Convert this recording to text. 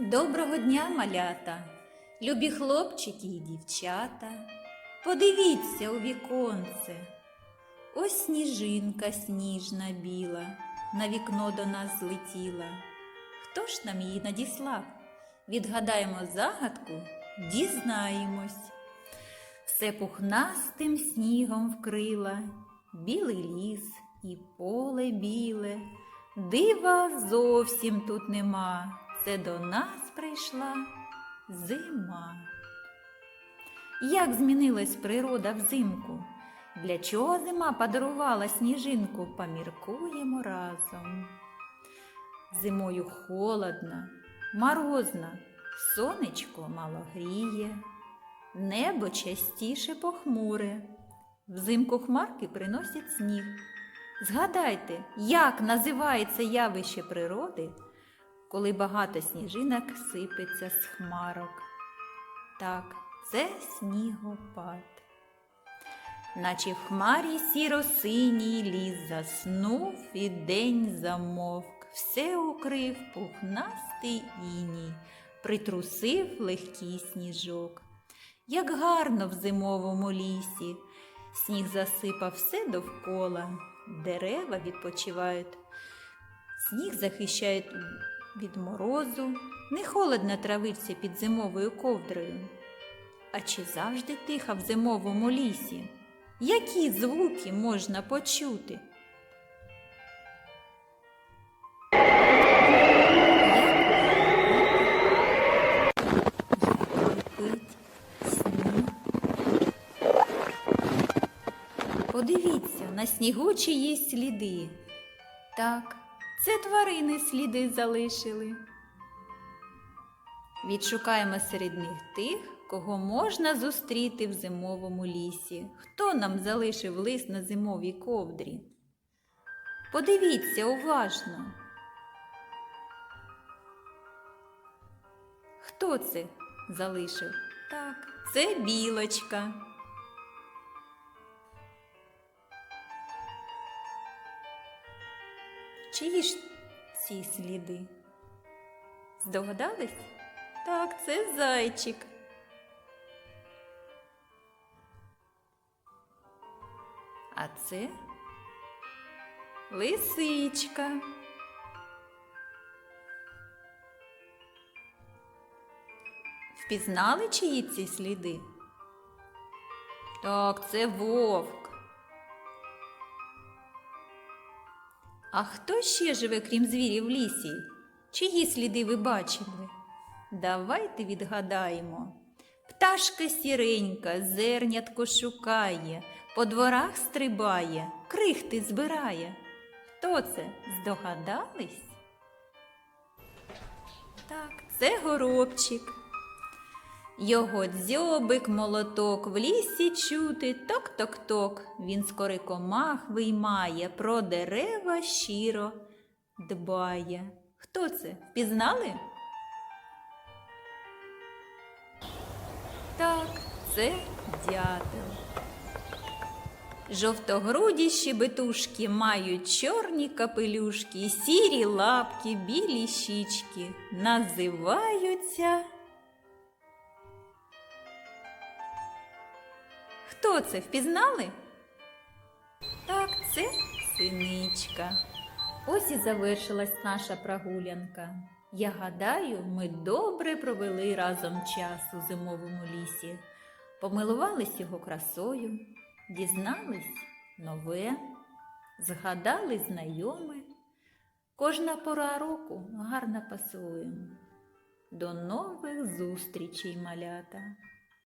Доброго дня, малята, любі хлопчики і дівчата. Подивіться у віконце. Ось сніжинка сніжна біла, на вікно до нас злетіла. Хто ж нам її надіслав? Відгадаємо загадку, дізнаємось. Все пухнастим снігом вкрила, білий ліс і поле біле. Дива зовсім тут нема, це до нас прийшла зима. Як змінилась природа взимку? Для чого зима подарувала сніжинку? Поміркуємо разом. Зимою холодно, морозно, сонечко мало гріє, небо частіше похмуре. Взимку хмарки приносять сніг. Згадайте, як називається явище природи, коли багато сніжинок сипеться з хмарок. Так, це снігопад. Наче в хмарі сіро-синій ліс заснув і день замовк, все укрив пухнастий іній, притрусив легкий сніжок. Як гарно в зимовому лісі, сніг засипав все довкола, дерева відпочивають, сніг захищає від морозу, не холодно травиться під зимовою ковдрою. А чи завжди тиха в зимовому лісі? Які звуки можна почути? Подивіться, на снігу чиїсь сліди. Так, це тварини сліди залишили. Відшукаємо серед них тих, кого можна зустріти в зимовому лісі. Хто нам залишив лист на зимовій ковдрі? Подивіться уважно. Хто це залишив? Так, це білочка. Чиї ж ці сліди? Здогадались? Так, це зайчик. А це лисичка. Впізнали чиї ці сліди? Так, це вовк. А хто ще живе, крім звірів в лісі? Чиї сліди ви бачили? Давайте відгадаємо. Пташка сіренька, зернятко шукає, по дворах стрибає, крихти збирає. Хто це? Здогадались? Так, це горобчик. Його дзьобик, молоток в лісі чути, ток-ток-ток. Він скори комах виймає, про дерева щиро дбає. Хто це? Впізнали? Так, це дятел. Жовтогруді щебетушки мають чорні капелюшки, сірі лапки, білі щічки. Називаються. Це впізнали? Так, це синичка. Ось і завершилась наша прогулянка. Я гадаю, ми добре провели разом час у зимовому лісі, помилувались його красою, дізнались нове, згадали знайоме. Кожна пора року гарно пасує. До нових зустрічей, малята!